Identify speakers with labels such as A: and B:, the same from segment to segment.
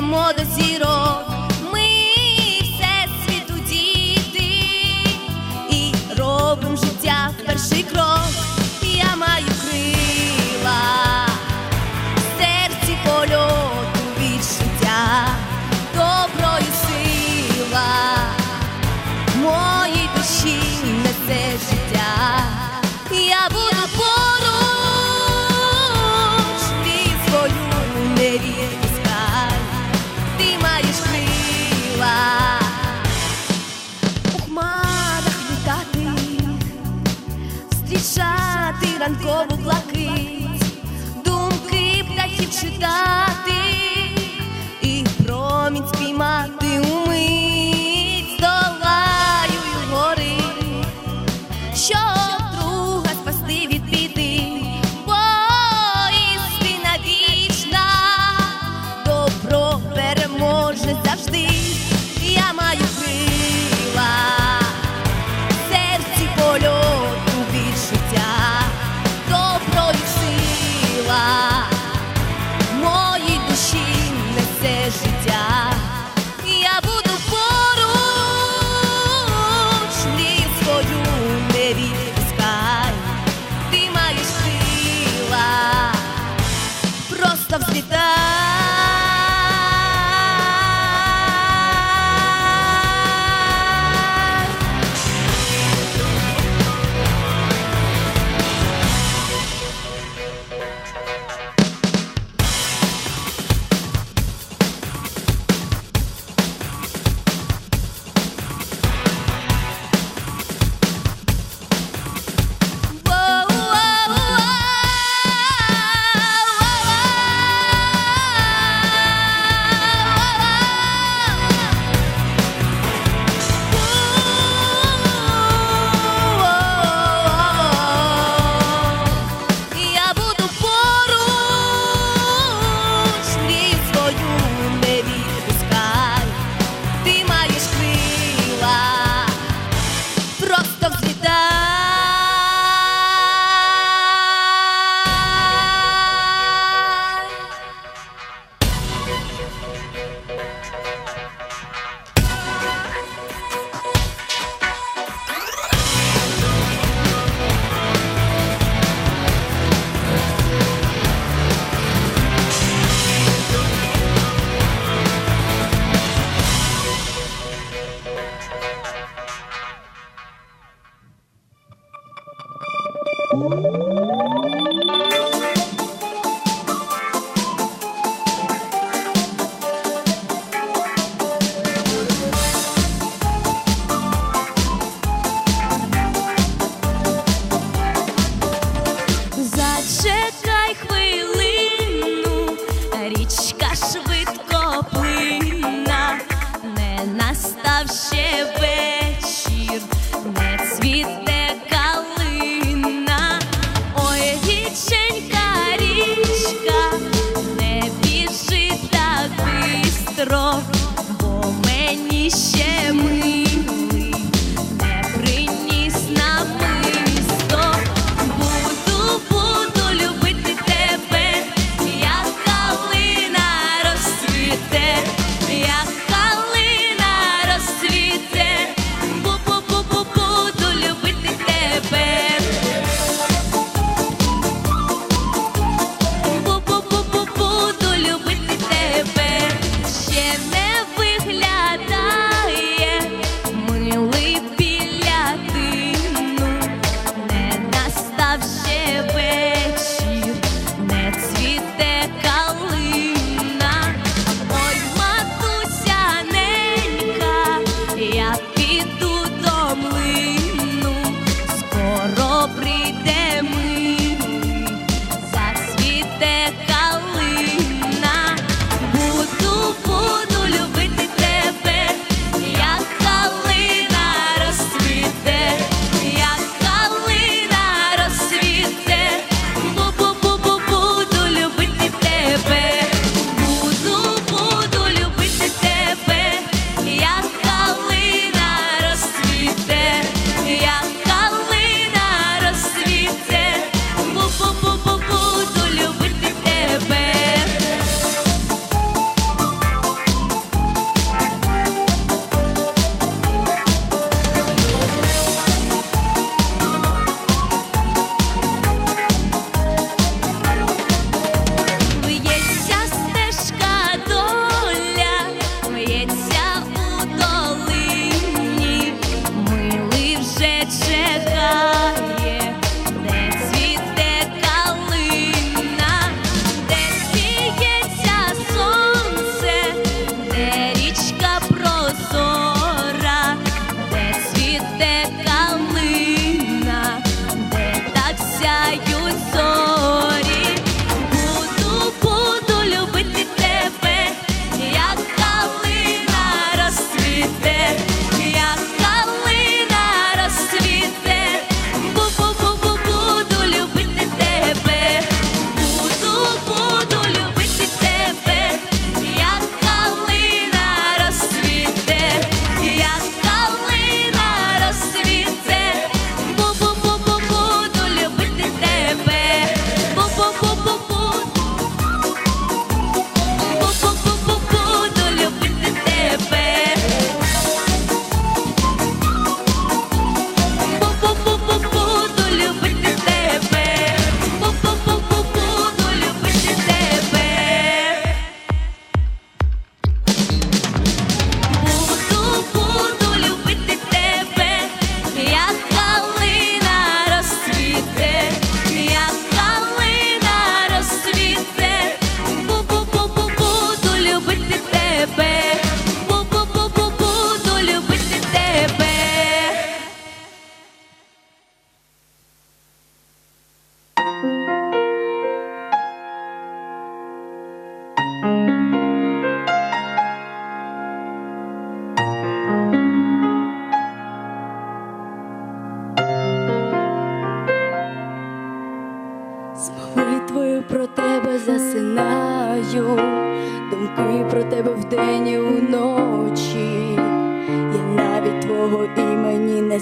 A: Мода до зірок, ми все світу діти і робимо життя в перший крок.
B: show.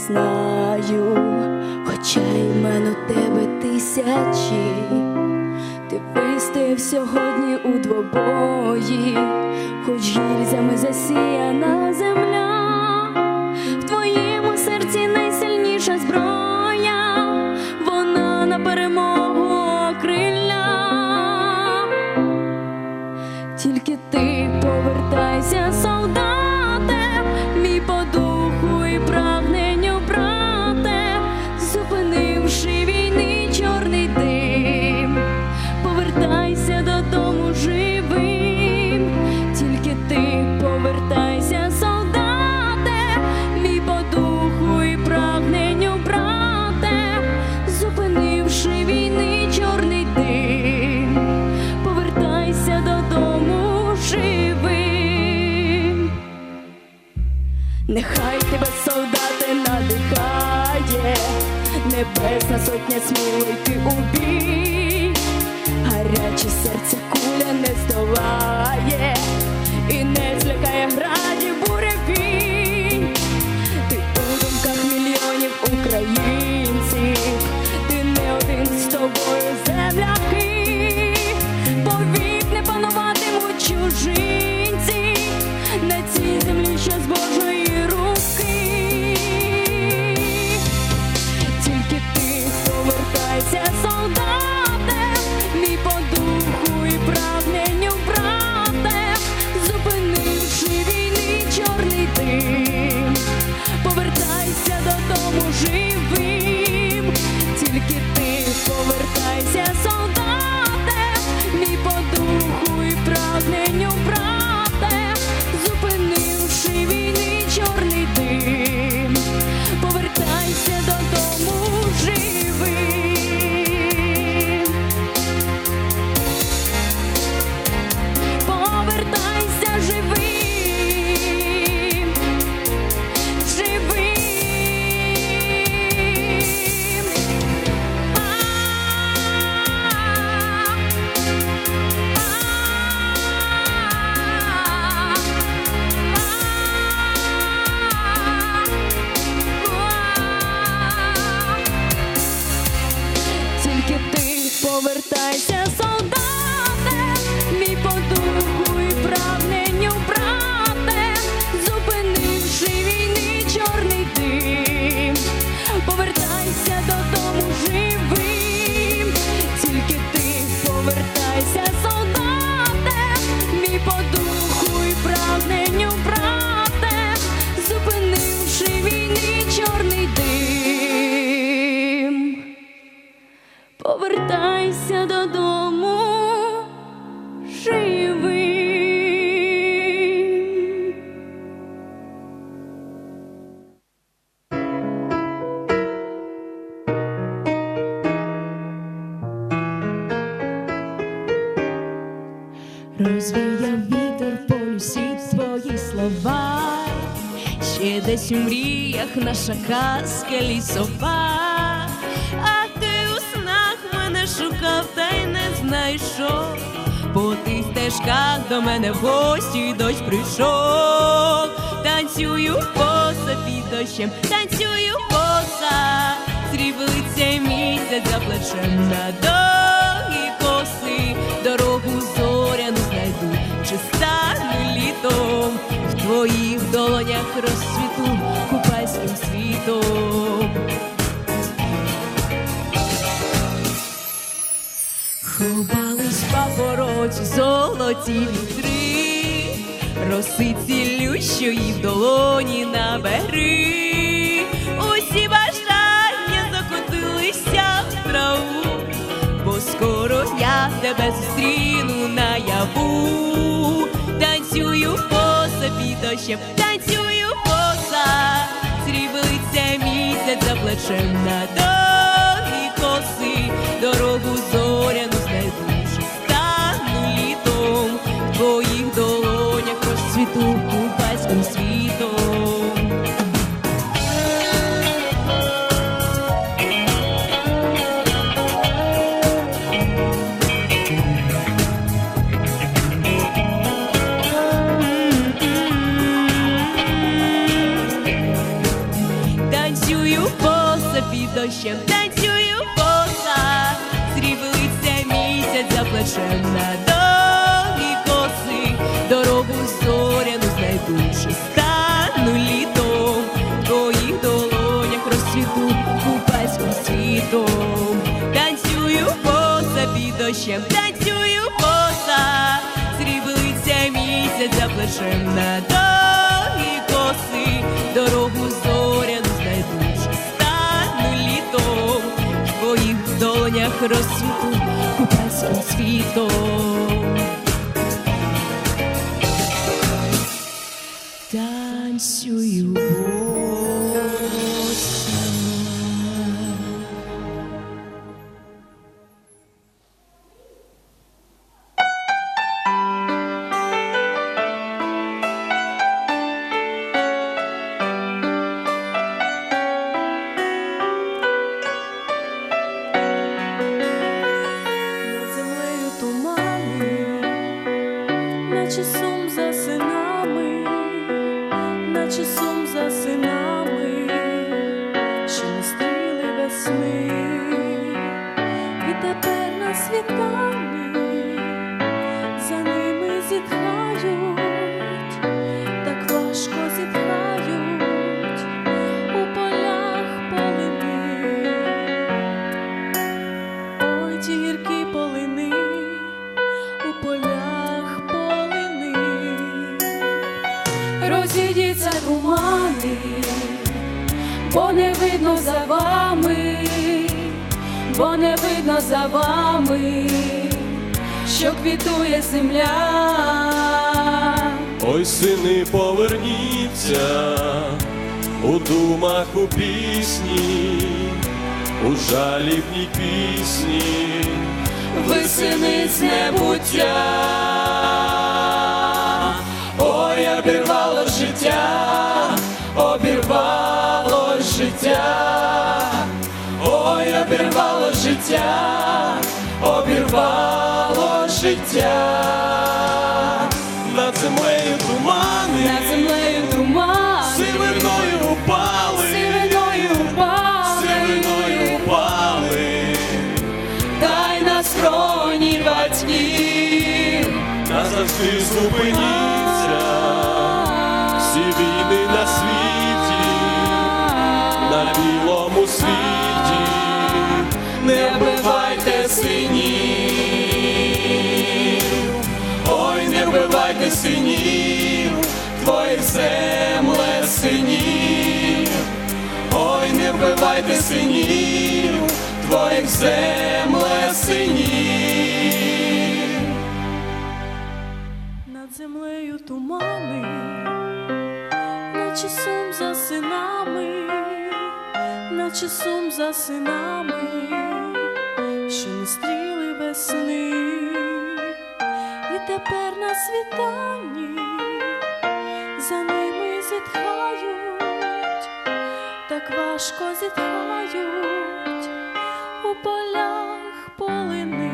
B: Знаю, хоча імен у тебе тисячі. Ти вистояв сьогодні у двобої, хоч гільзями засіяна земля, небесна сотня смілий ти у
C: бій, десь у мріях наша казка лісова, а ти у снах мене шукав та й не знайшов. По тих стежках до мене в гості дощ прийшов, танцюю поса під дощем, танцюю поса, сріблиться місяць за плечем на довгі коси, дорогу зоряну знайду, чи стану літом. В твоїх долонях розцвіту купальським світом. Ховались папороті золоті вітри, роси цілющої в долоні на бери, усі бажання закотилися в траву, бо скоро я тебе зустріну наяву, танцюю поса під дощем, плечем на довгі коси, дорогу зоряну знайдуш, стану літом в твоїх долонях розцвіту купальському світом. Дощем, танцюю боса, сріблиться місяць за плечем на довгі коси, дорогу зоряну знайдуть, стану літом, в твоїх долонях розцвіту купальським світом.
B: Бо не видно за вами, бо не видно за вами, що квітує земля.
D: Ой, сини, поверніться у думах у пісні, у жалібній пісні,
B: Ви сини з небуття,
D: ой, обірвало життя, життя, ой, обірвало життя, обірвало життя, над землею тумани,
B: над землею туман,
D: сивиною упали,
B: сивиною впали,
D: сивиною упали.
B: дай на скроні батьків,
D: назавжди зупиніться вбивайте синів, твоїх земле синів, ой, не вбивайте синів, твоїх земле синів.
B: над землею тумани, наче сум за синами, наче сум за синами, світанні за ними зітхають, так важко зітхають у полях полини.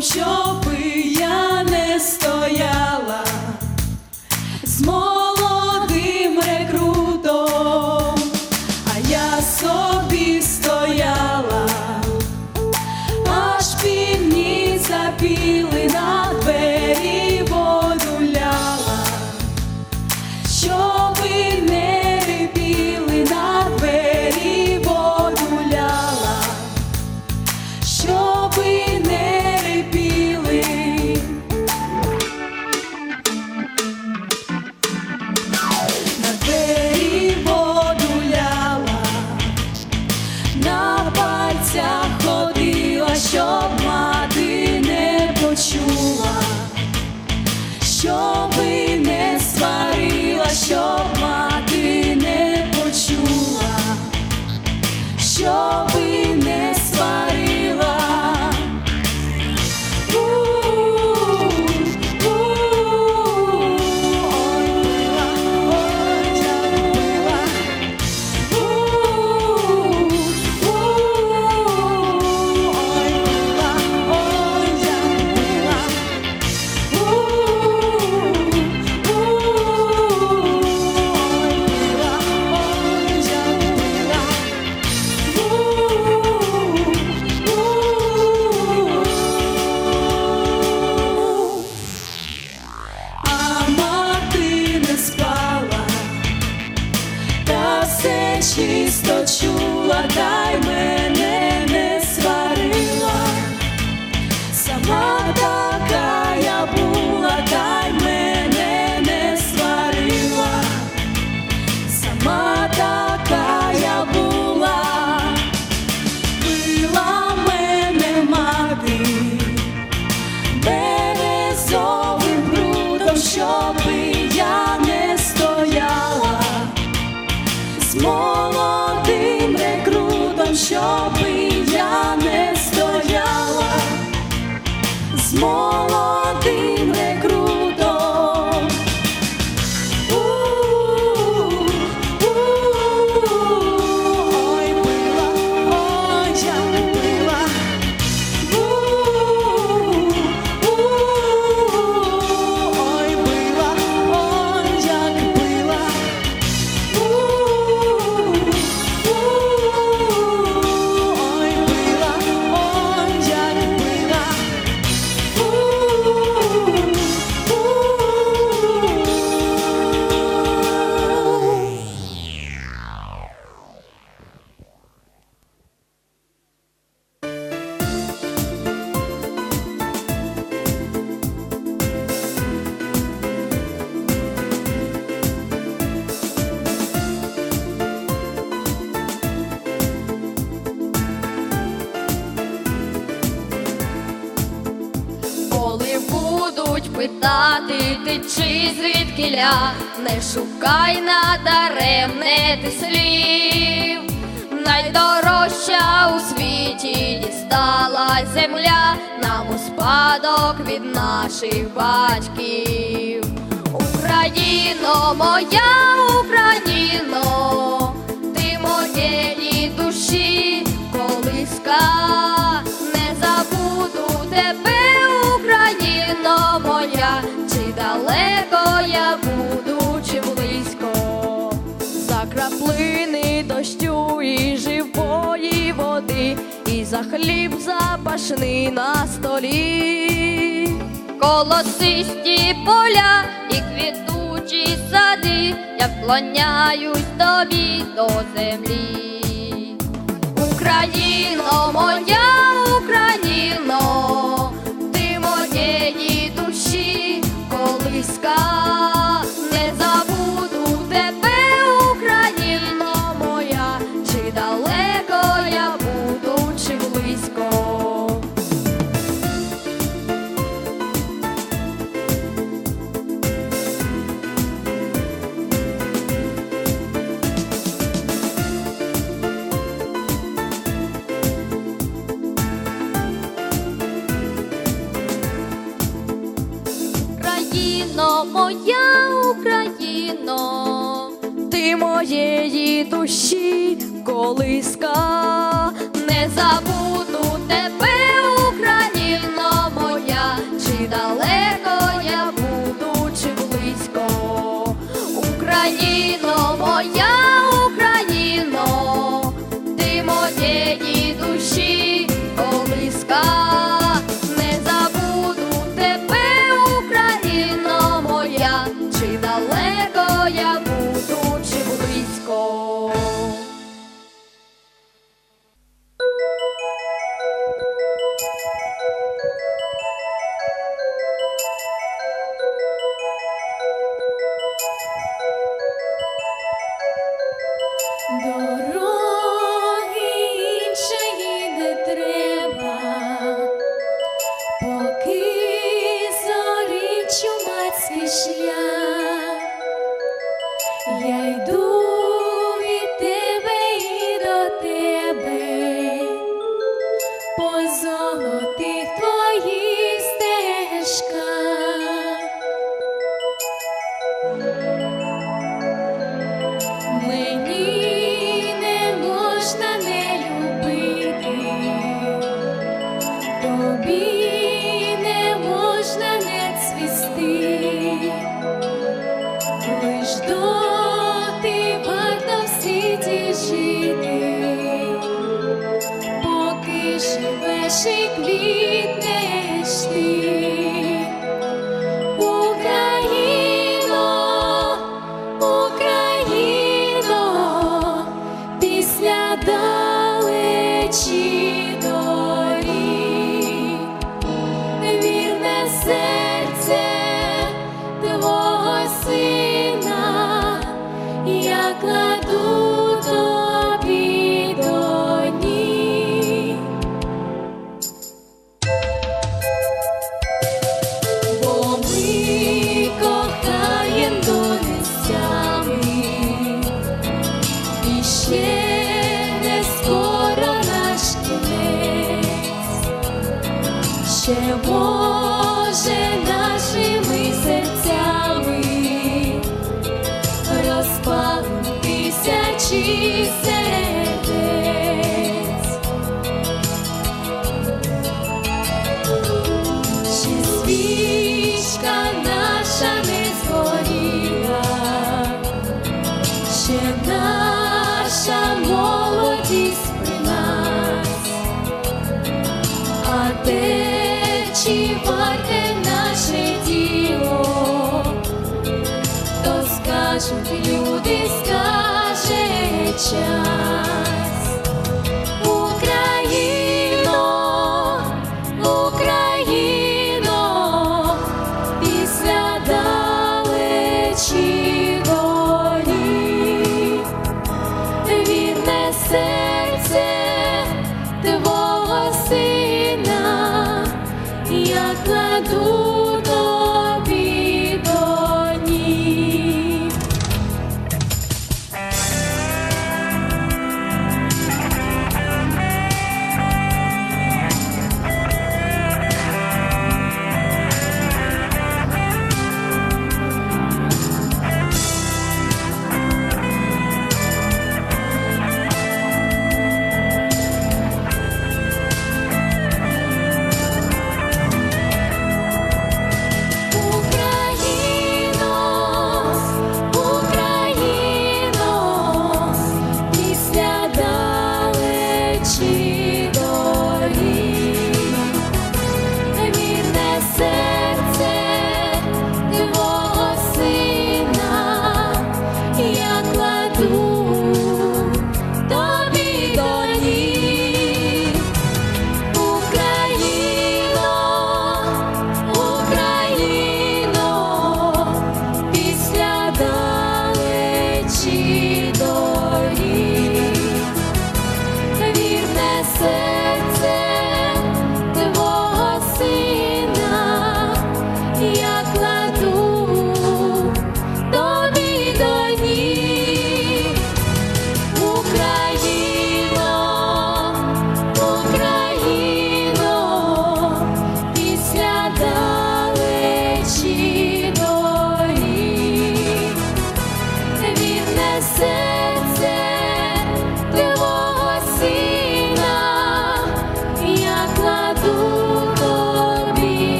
E: 雄。хай надаремне ти слів, найдорожча у світі дісталась земля, нам у спадок від наших батьків. Україно, моя Україно. дощу і живої води, і за хліб запашний на столі, колосисті поля і квітучі сади, я вклоняюсь тобі до землі, Україно моя, Україно, ти моєї душі колиска.
B: Скажуть люди, скаже час.